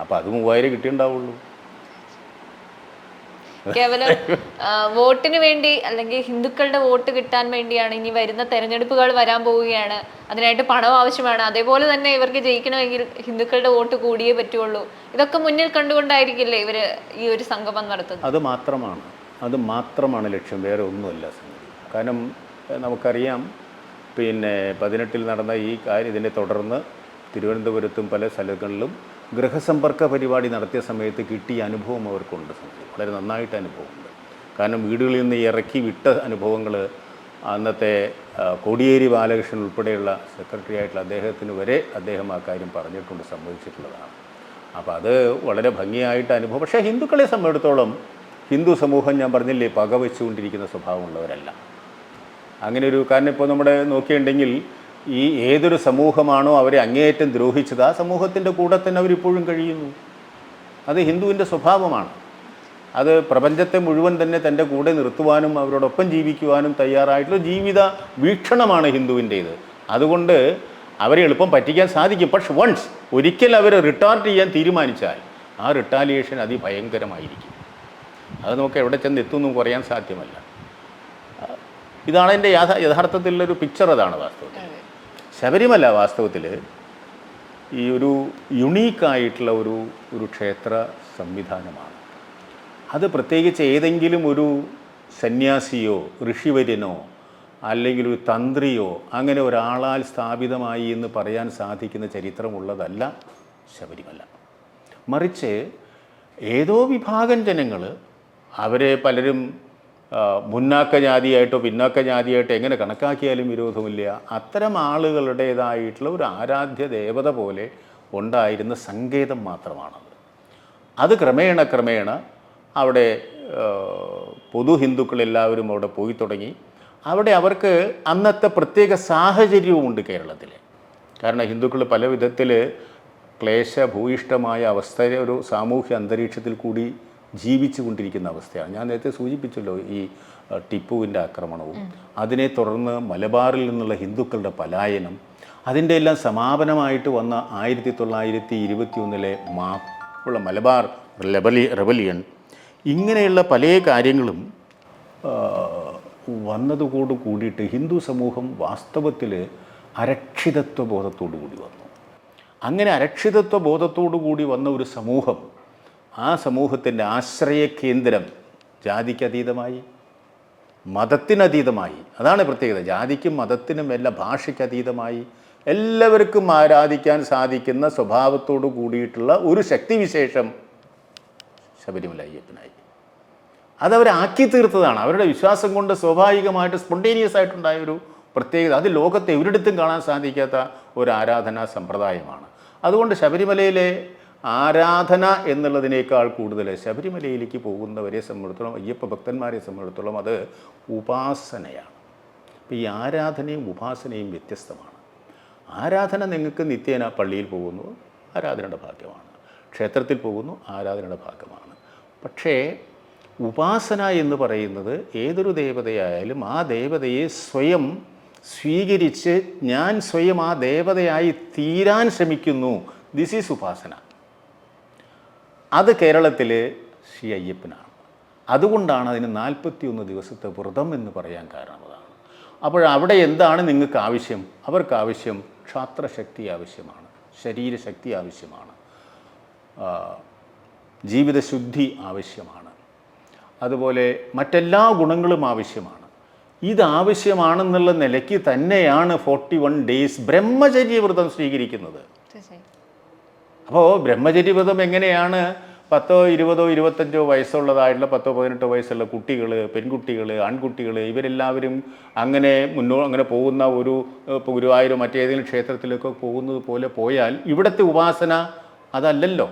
[SPEAKER 2] അപ്പോൾ അത് മൂവായിരം കിട്ടിയുണ്ടാവുള്ളൂ.
[SPEAKER 1] കേവലം വോട്ടിന് വേണ്ടി അല്ലെങ്കിൽ ഹിന്ദുക്കളുടെ വോട്ട് കിട്ടാൻ വേണ്ടിയാണ് ഇനി വരുന്ന തെരഞ്ഞെടുപ്പുകൾ വരാൻ പോവുകയാണ്. അതിനായിട്ട് പണം ആവശ്യമാണ്. അതേപോലെ തന്നെ ഇവർക്ക് ജയിക്കണമെങ്കിൽ ഹിന്ദുക്കളുടെ വോട്ട് കൂടിയേ പറ്റുള്ളൂ. ഇതൊക്കെ മുന്നിൽ കണ്ടുകൊണ്ടായിരിക്കില്ലേ ഇവർ ഈ ഒരു സംഗമം നടത്തുന്നത്?
[SPEAKER 2] അത് മാത്രമാണ്. അത് മാത്രമാണ് ലക്ഷ്യം വേറെ ഒന്നുമല്ല സംഗതി. കാരണം നമുക്കറിയാം പിന്നെ പതിനെട്ടിൽ നടന്ന ഈ കാര്യം ഇതിനെ തുടർന്ന് തിരുവനന്തപുരത്തും പല സ്ഥലങ്ങളിലും ഗൃഹസമ്പർക്ക പരിപാടി നടത്തിയ സമയത്ത് കിട്ടിയ അനുഭവം അവർക്കുണ്ട് വളരെ നന്നായിട്ട് അനുഭവമുണ്ട്. കാരണം വീടുകളിൽ നിന്ന് ഇറക്കി വിട്ട അനുഭവങ്ങൾ അന്നത്തെ കോടിയേരി ബാലകൃഷ്ണൻ ഉൾപ്പെടെയുള്ള സെക്രട്ടറി ആയിട്ടുള്ള അദ്ദേഹത്തിന് വരെ അദ്ദേഹം ആ കാര്യം പറഞ്ഞിട്ടുണ്ട് സംഭവിച്ചിട്ടുള്ളതാണ് അപ്പോൾ അത് വളരെ ഭംഗിയായിട്ട് അനുഭവം. പക്ഷേ ഹിന്ദുക്കളെ സംബന്ധിച്ചിടത്തോളം ഹിന്ദു സമൂഹം ഞാൻ പറഞ്ഞില്ലേ പക വെച്ചുകൊണ്ടിരിക്കുന്ന സ്വഭാവമുള്ളവരല്ല. അങ്ങനെ ഒരു കാരണം ഇപ്പോൾ നമ്മുടെ നോക്കിയുണ്ടെങ്കിൽ ഈ ഏതൊരു സമൂഹമാണോ അവരെ അങ്ങേയറ്റം ദ്രോഹിച്ചത് ആ സമൂഹത്തിന്റെ കൂടെ തന്നെ അവരിപ്പോഴും കഴിയുന്നു. അത് ഹിന്ദുവിന്റെ സ്വഭാവമാണ്. അത് പ്രപഞ്ചത്തെ മുഴുവൻ തന്നെ തന്റെ കൂടെ നിർത്തുവാനും അവരോടൊപ്പം ജീവിക്കുവാനും തയ്യാറായിട്ടുള്ള ജീവിത വീക്ഷണമാണ് ഹിന്ദുവിന്റേത്. അതുകൊണ്ട് അവരെ എളുപ്പം പറ്റിക്കാൻ സാധിക്കും. പക്ഷെ വൺസ് ഒരിക്കൽ അവർ റിട്ടാർട്ട് ചെയ്യാൻ തീരുമാനിച്ചാൽ ആ റിട്ടാലിയേഷൻ അതിഭയങ്കരമായിരിക്കും. അത് നമുക്ക് എവിടെ ചെന്ന് എത്തുമെന്ന് പറയാൻ സാധ്യമല്ല. ഇതാണ് എന്റെ യാഥാ യഥാർത്ഥത്തിലുള്ളൊരു പിക്ചർ അതാണ് വാസ്തവത്തിൽ. ശബരിമല വാസ്തവത്തിൽ ഈ ഒരു യുണീക്കായിട്ടുള്ള ഒരു ഒരു ക്ഷേത്ര സംവിധാനമാണ്. അത് പ്രത്യേകിച്ച് ഏതെങ്കിലും ഒരു സന്യാസിയോ ഋഷിവര്യനോ അല്ലെങ്കിൽ ഒരു തന്ത്രിയോ അങ്ങനെ ഒരാളാൽ സ്ഥാപിതമായി എന്ന് പറയാൻ സാധിക്കുന്ന ചരിത്രമുള്ളതല്ല ശബരിമല. മറിച്ച് ഏതോ വിഭാഗം ജനങ്ങൾ അവരെ പലരും മുന്നാക്ക ജാതിയായിട്ടോ പിന്നാക്ക ജാതിയായിട്ടോ എങ്ങനെ കണക്കാക്കിയാലും വിരോധമില്ല. അത്തരം ആളുകളുടേതായിട്ടുള്ള ഒരു ആരാധ്യ ദേവത പോലെ ഉണ്ടായിരുന്ന സങ്കേതം മാത്രമാണത്. അത് ക്രമേണ ക്രമേണ അവിടെ പൊതു ഹിന്ദുക്കളെല്ലാവരും അവിടെ പോയി തുടങ്ങി. അവിടെ അവർക്ക് അന്നത്തെ പ്രത്യേക സാഹചര്യവുമുണ്ട് കേരളത്തിൽ കാരണം ഹിന്ദുക്കൾ പല വിധത്തിൽ ക്ലേശഭൂയിഷ്ടമായ അവസ്ഥ ഒരു സാമൂഹ്യ അന്തരീക്ഷത്തിൽ കൂടി ജീവിച്ചു കൊണ്ടിരിക്കുന്ന അവസ്ഥയാണ്. ഞാൻ നേരത്തെ സൂചിപ്പിച്ചല്ലോ ഈ ടിപ്പുവിന്റെ ആക്രമണവും. അതിനെ തുടർന്ന് മലബാറിൽ നിന്നുള്ള ഹിന്ദുക്കളുടെ പലായനം. അതിന്റെ എല്ലാം സമാപനമായിട്ട് വന്ന ആയിരത്തി തൊള്ളായിരത്തി ഇരുപത്തി ഒന്നിലെ മാപ്പുള്ള മലബാർ റെബലി റെബലിയൻ. ഇങ്ങനെയുള്ള പല കാര്യങ്ങളും വന്നതുകൊണ്ട് വന്നതോടു കൂടിയിട്ട് ഹിന്ദു സമൂഹം വാസ്തവത്തിൽ അരക്ഷിതത്വ ബോധത്തോടു കൂടി വന്നു. അങ്ങനെ അരക്ഷിതത്വ ബോധത്തോടു കൂടി വന്ന ഒരു സമൂഹം ആ സമൂഹത്തിന്റെ ആശ്രയ കേന്ദ്രം ജാതിക്കതീതമായി മതത്തിനതീതമായി. അതാണ് പ്രത്യേകത. ജാതിക്കും മതത്തിനും എല്ലാം ഭാഷയ്ക്കതീതമായി. എല്ലാവർക്കും ആരാധിക്കാൻ സാധിക്കുന്ന സ്വഭാവത്തോടു കൂടിയിട്ടുള്ള ഒരു ശക്തിവിശേഷം ശബരിമല അയ്യപ്പനായി അതവരാക്കി തീർത്തതാണ്. അവരുടെ വിശ്വാസം കൊണ്ട് സ്വാഭാവികമായിട്ട് സ്പോണ്ടേനിയസ് ആയിട്ടുണ്ടായ ഒരു പ്രത്യേകത. അത് ലോകത്ത് എവരിടത്തും കാണാൻ സാധിക്കാത്ത ഒരു ആരാധനാ സമ്പ്രദായമാണ്. അതുകൊണ്ട് ശബരിമലയിലെ ആരാധന എന്നുള്ളതിനേക്കാൾ കൂടുതൽ ശബരിമലയിലേക്ക് പോകുന്നവരെ സംബന്ധിച്ചിടത്തോളം അയ്യപ്പ ഭക്തന്മാരെ സംബന്ധിച്ചിടത്തോളം അത് ഉപാസനയാണ്. അപ്പോൾ ഈ ആരാധനയും ഉപാസനയും വ്യത്യസ്തമാണ്. ആരാധന നിങ്ങൾക്ക് നിത്യേന പള്ളിയിൽ പോകുന്നു ആരാധനയുടെ ഭാഗ്യമാണ്. ക്ഷേത്രത്തിൽ പോകുന്നു ആരാധനയുടെ ഭാഗമാണ്. പക്ഷേ ഉപാസന എന്ന് പറയുന്നത് ഏതൊരു ദേവതയായാലും ആ ദേവതയെ സ്വയം സ്വീകരിച്ച് ഞാൻ സ്വയം ആ ദേവതയായി തീരാൻ ശ്രമിക്കുന്നു. ദിസ് ഈസ് ഉപാസന. അത് കേരളത്തിലെ ശ്രീ അയ്യപ്പനാണ്. അതുകൊണ്ടാണ് അതിന് നാൽപ്പത്തിയൊന്ന് ദിവസത്തെ വ്രതം എന്ന് പറയാൻ കാരണം അതാണ് അപ്പോൾ അവിടെ എന്താണ് നിങ്ങൾക്ക് ആവശ്യം? അവർക്ക് ആവശ്യം ക്ഷാത്രശക്തി ആവശ്യമാണ് ശരീരശക്തി ആവശ്യമാണ് ജീവിതശുദ്ധി ആവശ്യമാണ് അതുപോലെ മറ്റെല്ലാ ഗുണങ്ങളും ആവശ്യമാണ്. ഇത് ആവശ്യമാണെന്നുള്ള നിലയ്ക്ക് തന്നെയാണ് ഫോർട്ടി വൺ ഡേയ്സ് ബ്രഹ്മചര്യവ്രതം സ്വീകരിക്കുന്നത്. അപ്പോൾ ബ്രഹ്മചര്യവ്രതം എങ്ങനെയാണ് പത്തോ ഇരുപതോ ഇരുപത്തഞ്ചോ വയസ്സുള്ളതായിട്ടുള്ള പത്തോ പതിനെട്ടോ വയസ്സുള്ള കുട്ടികൾ പെൺകുട്ടികൾ ആൺകുട്ടികൾ ഇവരെല്ലാവരും അങ്ങനെ മുന്നോ അങ്ങനെ പോകുന്ന ഒരു ഇപ്പോൾ ഗുരുവായൂരോ മറ്റേതെങ്കിലും ക്ഷേത്രത്തിലൊക്കെ പോകുന്നത് പോലെ പോയാൽ ഇവിടുത്തെ ഉപാസന അതല്ലല്ലോ.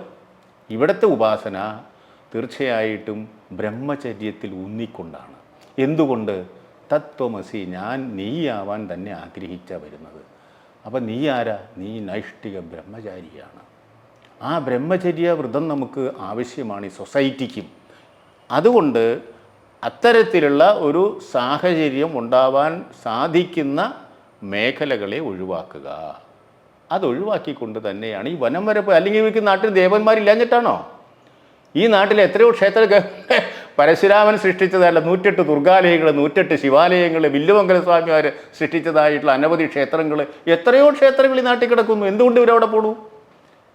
[SPEAKER 2] ഇവിടുത്തെ ഉപാസന തീർച്ചയായിട്ടും ബ്രഹ്മചര്യത്തിൽ ഊന്നിക്കൊണ്ടാണ്. എന്തുകൊണ്ട്? തത്വമസി ഞാൻ നീയാവാൻ തന്നെ ആഗ്രഹിച്ച വരുന്നത്. അപ്പം നീ ആരാ? നീ നൈഷ്ഠിക ബ്രഹ്മചാരിയാണ്. ആ ബ്രഹ്മചര്യ വ്രതം നമുക്ക് ആവശ്യമാണ് ഈ സൊസൈറ്റിക്കും. അതുകൊണ്ട് അത്തരത്തിലുള്ള ഒരു സാഹചര്യം ഉണ്ടാവാൻ സാധിക്കുന്ന മേഖലകളെ ഒഴിവാക്കുക. അത് ഒഴിവാക്കിക്കൊണ്ട് തന്നെയാണ് ഈ വനം വരപ്പ് അല്ലെങ്കിൽ ഇവർക്ക് നാട്ടിൽ ദേവന്മാരില്ലാഞ്ഞിട്ടാണോ? ഈ നാട്ടിൽ എത്രയോ ക്ഷേത്ര പരശുരാമൻ സൃഷ്ടിച്ചതല്ല നൂറ്റെട്ട് ദുർഗാലയങ്ങൾ നൂറ്റെട്ട് ശിവാലയങ്ങൾ വില്ലുമംഗല സ്വാമിമാർ സൃഷ്ടിച്ചതായിട്ടുള്ള അനവധി ക്ഷേത്രങ്ങൾ എത്രയോ ക്ഷേത്രങ്ങൾ ഈ നാട്ടിൽ കിടക്കുന്നു. എന്തുകൊണ്ട് ഇവരവിടെ പോണു?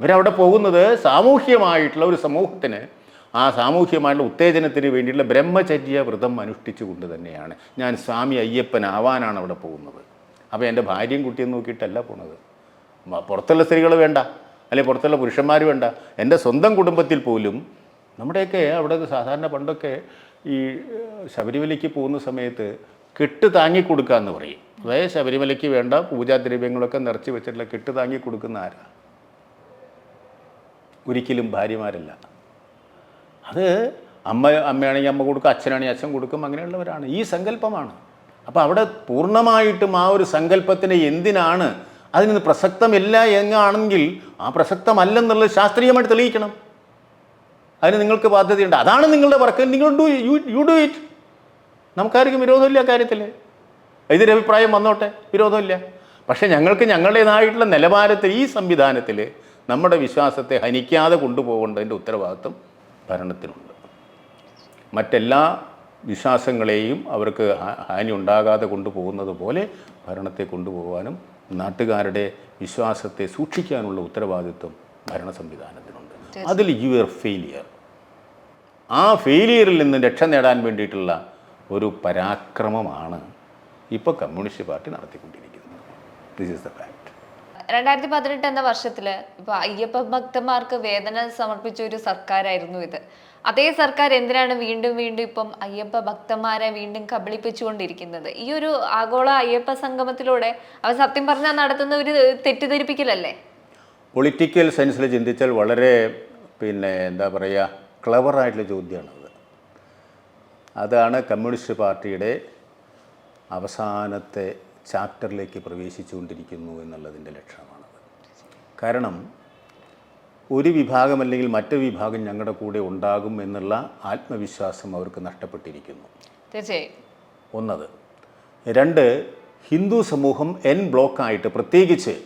[SPEAKER 2] ഇവരവിടെ പോകുന്നത് സാമൂഹ്യമായിട്ടുള്ള ഒരു സമൂഹത്തിന്. ആ സാമൂഹ്യമായിട്ടുള്ള ഉത്തേജനത്തിന് വേണ്ടിയിട്ടുള്ള ബ്രഹ്മചര്യ വ്രതം അനുഷ്ഠിച്ചുകൊണ്ട് തന്നെയാണ്. ഞാൻ സ്വാമി അയ്യപ്പനാവാനാണ് അവിടെ പോകുന്നത്. അപ്പോൾ എന്റെ ഭാര്യയും കുട്ടിയും നോക്കിയിട്ടല്ല പോണത്. പുറത്തുള്ള സ്ത്രീകൾ വേണ്ട. അല്ലെങ്കിൽ പുറത്തുള്ള പുരുഷന്മാർ വേണ്ട. എന്റെ സ്വന്തം കുടുംബത്തിൽ പോലും നമ്മുടെയൊക്കെ അവിടെ സാധാരണ പണ്ടൊക്കെ ഈ ശബരിമലയ്ക്ക് പോകുന്ന സമയത്ത് കെട്ട് താങ്ങി കൊടുക്കുക എന്ന് പറയും. അതായത് ശബരിമലയ്ക്ക് വേണ്ട പൂജാദ്രവ്യങ്ങളൊക്കെ നിറച്ച് വെച്ചിട്ടുള്ള കെട്ട് താങ്ങി കൊടുക്കുന്ന ആരാ? ഒരിക്കലും ഭാര്യമാരല്ല. അത് അമ്മ അമ്മയാണെങ്കിൽ അമ്മ കൊടുക്കും അച്ഛനാണെങ്കിൽ അച്ഛൻ കൊടുക്കും അങ്ങനെയുള്ളവരാണ്. ഈ സങ്കല്പമാണ്. അപ്പോൾ അവിടെ പൂർണമായിട്ടും ആ ഒരു സങ്കല്പത്തിന് എന്തിനാണ് അതിന് പ്രസക്തമില്ല എന്നാണെങ്കിൽ ആ പ്രസക്തമല്ലെന്നുള്ളത് ശാസ്ത്രീയമായിട്ട് തെളിയിക്കണം. അതിന് നിങ്ങൾക്ക് ബാധ്യതയുണ്ട്. അതാണ് നിങ്ങളുടെ വർക്ക്. നിങ്ങൾ do you you do it. നമുക്കാർക്കും വിരോധമില്ല കാര്യത്തിൽ. കാര്യത്തിൽ എതിരഭിപ്രായം വന്നോട്ടെ. വിരോധമില്ല. പക്ഷേ ഞങ്ങൾക്ക് ഞങ്ങളുടേതായിട്ടുള്ള നിലവാരത്തിൽ ഈ സംവിധാനത്തിൽ നമ്മുടെ വിശ്വാസത്തെ ഹനിക്കാതെ കൊണ്ടുപോകേണ്ടതിന്റെ ഉത്തരവാദിത്വം ഭരണത്തിനുണ്ട്. മറ്റെല്ലാ വിശ്വാസങ്ങളെയും അവർക്ക് ഹാനി ഉണ്ടാകാതെ കൊണ്ടുപോകുന്നത് പോലെ ഭരണത്തെ കൊണ്ടുപോകാനും നാട്ടുകാരുടെ വിശ്വാസത്തെ സൂക്ഷിക്കാനുള്ള ഉത്തരവാദിത്വം ഭരണ സംവിധാനത്തിനുണ്ട്. അതിൽ യു ആർ ഫെയിലിയർ ആ ഫെയിലിയറിൽ നിന്ന് രക്ഷ നേടാൻ വേണ്ടിയിട്ടുള്ള ഒരു പരാക്രമമാണ് ഇപ്പോൾ കമ്മ്യൂണിസ്റ്റ് പാർട്ടി നടത്തിക്കൊണ്ടിരിക്കുന്നത്. ദിസ് ഇസ് ദ
[SPEAKER 1] രണ്ടായിരത്തി പതിനെട്ട് എന്ന വർഷത്തിൽ ഇപ്പൊ അയ്യപ്പ ഭക്തന്മാർക്ക് വേദന സമർപ്പിച്ച ഒരു സർക്കാരായിരുന്നു ഇത്. അതേ സർക്കാർ എന്തിനാണ് വീണ്ടും വീണ്ടും ഇപ്പം അയ്യപ്പ ഭക്തന്മാരെ വീണ്ടും കബളിപ്പിച്ചുകൊണ്ടിരിക്കുന്നത്? ഈ ഒരു ആഗോള അയ്യപ്പ സംഗമത്തിലൂടെ അവർ സത്യം പറഞ്ഞാൽ നടത്തുന്ന ഒരു തെറ്റിദ്ധരിപ്പിക്കലല്ലേ?
[SPEAKER 2] പൊളിറ്റിക്കൽ സെൻസിൽ ചിന്തിച്ചാൽ വളരെ പിന്നെ എന്താ പറയുക ക്ലവറായിട്ടുള്ള ചോദ്യമാണത്. അതാണ് കമ്മ്യൂണിസ്റ്റ് പാർട്ടിയുടെ അവസാനത്തെ ചാപ്റ്ററിലേക്ക് പ്രവേശിച്ചുകൊണ്ടിരിക്കുന്നു എന്നുള്ളതിന്റെ ലക്ഷണമാണത്. കാരണം ഒരു വിഭാഗം അല്ലെങ്കിൽ മറ്റൊരു വിഭാഗം ഞങ്ങളുടെ കൂടെ ഉണ്ടാകും എന്നുള്ള ആത്മവിശ്വാസം അവർക്ക് നഷ്ടപ്പെട്ടിരിക്കുന്നു.
[SPEAKER 1] തീർച്ചയായും.
[SPEAKER 2] ഒന്നത്. രണ്ട് ഹിന്ദു സമൂഹം എൻ ബ്ലോക്കായിട്ട് പ്രത്യേകിച്ച്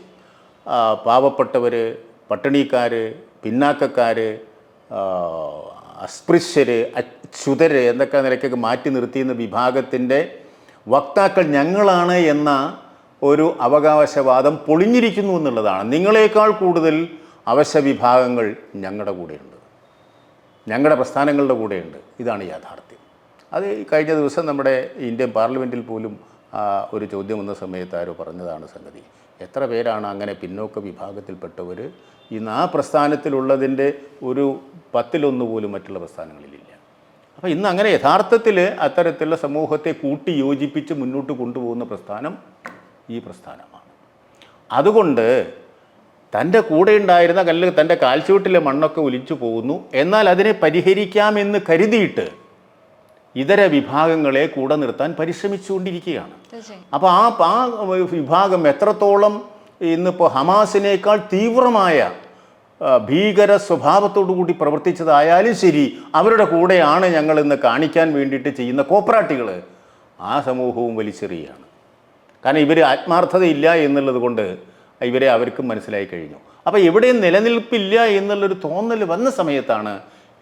[SPEAKER 2] പാവപ്പെട്ടവർ പട്ടിണിക്കാർ പിന്നാക്കക്കാർ അസ്പൃശ്യർ അച്യുതർ എന്തൊക്കെ നിലയ്ക്കൊക്കെ മാറ്റി നിർത്തിയുന്ന വിഭാഗത്തിന്റെ വക്താക്കൾ ഞങ്ങളാണ് എന്ന ഒരു അവകാശവാദം പൊളിഞ്ഞിരിക്കുന്നു എന്നുള്ളതാണ്. നിങ്ങളെക്കാൾ കൂടുതൽ അവശ വിഭാഗങ്ങൾ ഞങ്ങളുടെ കൂടെയുണ്ട്. ഞങ്ങളുടെ പ്രസ്ഥാനങ്ങളുടെ കൂടെയുണ്ട്. ഇതാണ് യാഥാർത്ഥ്യം. അത് കഴിഞ്ഞ ദിവസം നമ്മുടെ ഇന്ത്യൻ പാർലമെന്റിൽ പോലും ഒരു ചോദ്യം വന്ന സമയത്ത് ആരോ പറഞ്ഞതാണ് സംഗതി. എത്ര പേരാണ് അങ്ങനെ പിന്നോക്ക വിഭാഗത്തിൽപ്പെട്ടവർ ഇന്ന് ആ പ്രസ്ഥാനത്തിലുള്ളതിന്റെ ഒരു പത്തിലൊന്ന് പോലും മറ്റുള്ള പ്രസ്ഥാനങ്ങളിലില്ല. അപ്പോൾ ഇന്ന് അങ്ങനെ യഥാർത്ഥത്തിൽ അത്തരത്തിലുള്ള സമൂഹത്തെ കൂട്ടി യോജിപ്പിച്ച് മുന്നോട്ട് കൊണ്ടുപോകുന്ന പ്രസ്ഥാനം ഈ പ്രസ്ഥാനമാണ്. അതുകൊണ്ട് തന്റെ കൂടെ ഉണ്ടായിരുന്ന കല്ല് തന്റെ കാൽച്ചുവട്ടിലെ മണ്ണൊക്കെ ഒലിച്ചു പോകുന്നു. എന്നാൽ അതിനെ പരിഹരിക്കാമെന്ന് കരുതിയിട്ട് ഇതര വിഭാഗങ്ങളെ കൂടെ നിർത്താൻ പരിശ്രമിച്ചുകൊണ്ടിരിക്കുകയാണ്. അപ്പോൾ ആ ആ വിഭാഗം എത്രത്തോളം ഇന്നിപ്പോൾ ഹമാസിനേക്കാൾ തീവ്രമായ ഭീകര സ്വഭാവത്തോടു കൂടി പ്രവർത്തിച്ചതായാലും ശരി അവരുടെ കൂടെയാണ് ഞങ്ങൾ ഇന്ന് കാണിക്കാൻ വേണ്ടിയിട്ട് ചെയ്യുന്ന കോപ്പറാട്ടികൾ ആ സമൂഹവും വലിച്ചെറിയുകയാണ് കാരണം ഇവർ ആത്മാർത്ഥതയില്ല എന്നുള്ളത് കൊണ്ട് ഇവരെ അവർക്കും മനസ്സിലായി കഴിഞ്ഞു. അപ്പോൾ എവിടെയും നിലനിൽപ്പില്ല എന്നുള്ളൊരു തോന്നൽ വന്ന സമയത്താണ്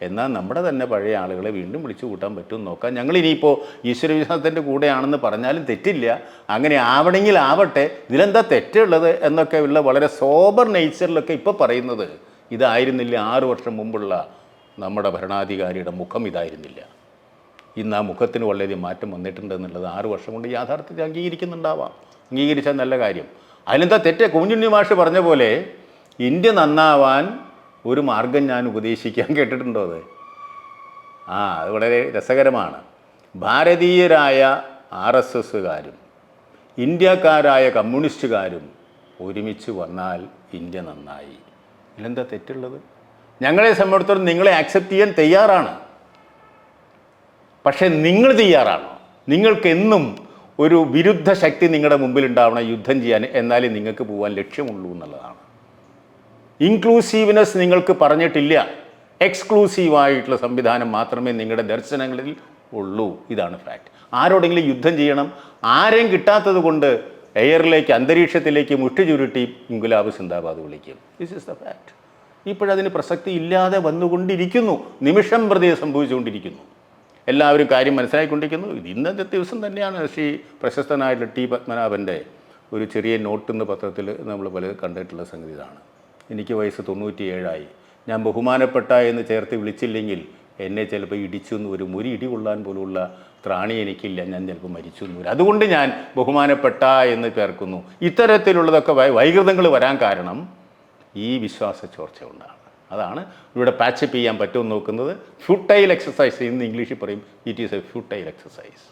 [SPEAKER 2] എന്നാൽ നമ്മുടെ തന്നെ പഴയ ആളുകളെ വീണ്ടും വിളിച്ചു കൂട്ടാൻ പറ്റും നോക്കാം. ഞങ്ങൾ ഇനിയിപ്പോൾ ഈശ്വരവിശ്വാസത്തിന്റെ കൂടെയാണെന്ന് പറഞ്ഞാലും തെറ്റില്ല. അങ്ങനെ ആവണമെങ്കിൽ ആവട്ടെ ഇതിലെന്താ തെറ്റുള്ളത് എന്നൊക്കെ ഉള്ള വളരെ സോബർ നേച്ചറിലൊക്കെ ഇപ്പോൾ പറയുന്നത് ഇതായിരുന്നില്ല. ആറു വർഷം മുമ്പുള്ള നമ്മുടെ ഭരണാധികാരിയുടെ മുഖം ഇതായിരുന്നില്ല. ഇന്ന് ആ മുഖത്തിന് വളരെയധികം മാറ്റം വന്നിട്ടുണ്ട് എന്നുള്ളത് ആറ് വർഷം കൊണ്ട് യാഥാർത്ഥ്യത്തെ അംഗീകരിക്കുന്നുണ്ടാവാം. അംഗീകരിച്ചാൽ നല്ല കാര്യം. അതിലെന്താ തെറ്റേ? കുഞ്ഞുണ്ണി മാഷ് പറഞ്ഞ പോലെ ഇന്ത്യ നന്നാവാൻ ഒരു മാർഗം ഞാൻ ഉപദേശിക്കാൻ കേട്ടിട്ടുണ്ടോ അത്? ആ അത് വളരെ രസകരമാണ്. ഭാരതീയരായ ആർ എസ് എസ്സുകാരും ഇന്ത്യക്കാരായ കമ്മ്യൂണിസ്റ്റുകാരും ഒരുമിച്ച് വന്നാൽ ഇന്ത്യ നന്നായി. ഇതിലെന്താ തെറ്റുള്ളത്? ഞങ്ങളെ സംബന്ധിച്ചിടത്തോളം നിങ്ങളെ ആക്സെപ്റ്റ് ചെയ്യാൻ തയ്യാറാണ്. പക്ഷേ നിങ്ങൾ തയ്യാറാണോ? നിങ്ങൾക്കെന്നും ഒരു വിരുദ്ധ ശക്തി നിങ്ങളുടെ മുമ്പിൽ ഉണ്ടാവണം യുദ്ധം ചെയ്യാൻ എന്നാലേ നിങ്ങൾക്ക് പോകാൻ ലക്ഷ്യമുള്ളൂ എന്നുള്ളതാണ്. ഇൻക്ലൂസീവ്നെസ് നിങ്ങൾക്ക് പറഞ്ഞിട്ടില്ല. എക്സ്ക്ലൂസീവായിട്ടുള്ള സംവിധാനം മാത്രമേ നിങ്ങളുടെ ദർശനങ്ങളിൽ ഉള്ളൂ. ഇതാണ് ഫാക്ട് ആരോടെങ്കിലും യുദ്ധം ചെയ്യണം. ആരെയും കിട്ടാത്തത് കൊണ്ട് എയറിലേക്ക് അന്തരീക്ഷത്തിലേക്ക് മുട്ടി ചുരുട്ടി ഇൻകുലാബ് സിന്ദാബാദ് വിളിക്കും. ദിസ് ഇസ് ദ ഫാക്റ്റ് ഇപ്പോഴതിന് പ്രസക്തി ഇല്ലാതെ വന്നുകൊണ്ടിരിക്കുന്നു. നിമിഷം പ്രതി സംഭവിച്ചുകൊണ്ടിരിക്കുന്നു. എല്ലാവരും കാര്യം മനസ്സിലാക്കിക്കൊണ്ടിരിക്കുന്നു ഇത് ഇന്നത്തെ ദിവസം തന്നെയാണ് ശ്രീ പ്രശസ്തനായിട്ടുള്ള ടി പത്മനാഭന്റെ ഒരു ചെറിയ നോട്ട് എന്ന പത്രത്തിൽ നമ്മൾ പല കണ്ടിട്ടുള്ള സംഗതി ഇതാണ്. എനിക്ക് വയസ്സ് തൊണ്ണൂറ്റിയേഴായി. ഞാൻ ബഹുമാനപ്പെട്ട എന്ന് ചേർത്ത് വിളിച്ചില്ലെങ്കിൽ എന്നെ ചിലപ്പോൾ ഇടിച്ചു ഒരു മുരി ഇടി കൊള്ളാൻ പോലുള്ള ത്രാണി എനിക്കില്ല. ഞാൻ ചിലപ്പോൾ മരിച്ചു എന്ന് വരും. അതുകൊണ്ട് ഞാൻ ബഹുമാനപ്പെട്ട എന്ന് ചേർക്കുന്നു. ഇത്തരത്തിലുള്ളതൊക്കെ വൈകൃതങ്ങൾ വരാൻ കാരണം ഈ വിശ്വാസ ചോർച്ച കൊണ്ടാണ്. അതാണ് ഇവിടെ പാച്ചപ്പ് ചെയ്യാൻ പറ്റുമെന്ന് നോക്കുന്നത്. ഫ്യൂട്ടൈൽ എക്സസൈസ് എന്ന് ഇംഗ്ലീഷിൽ പറയും. It is a futile exercise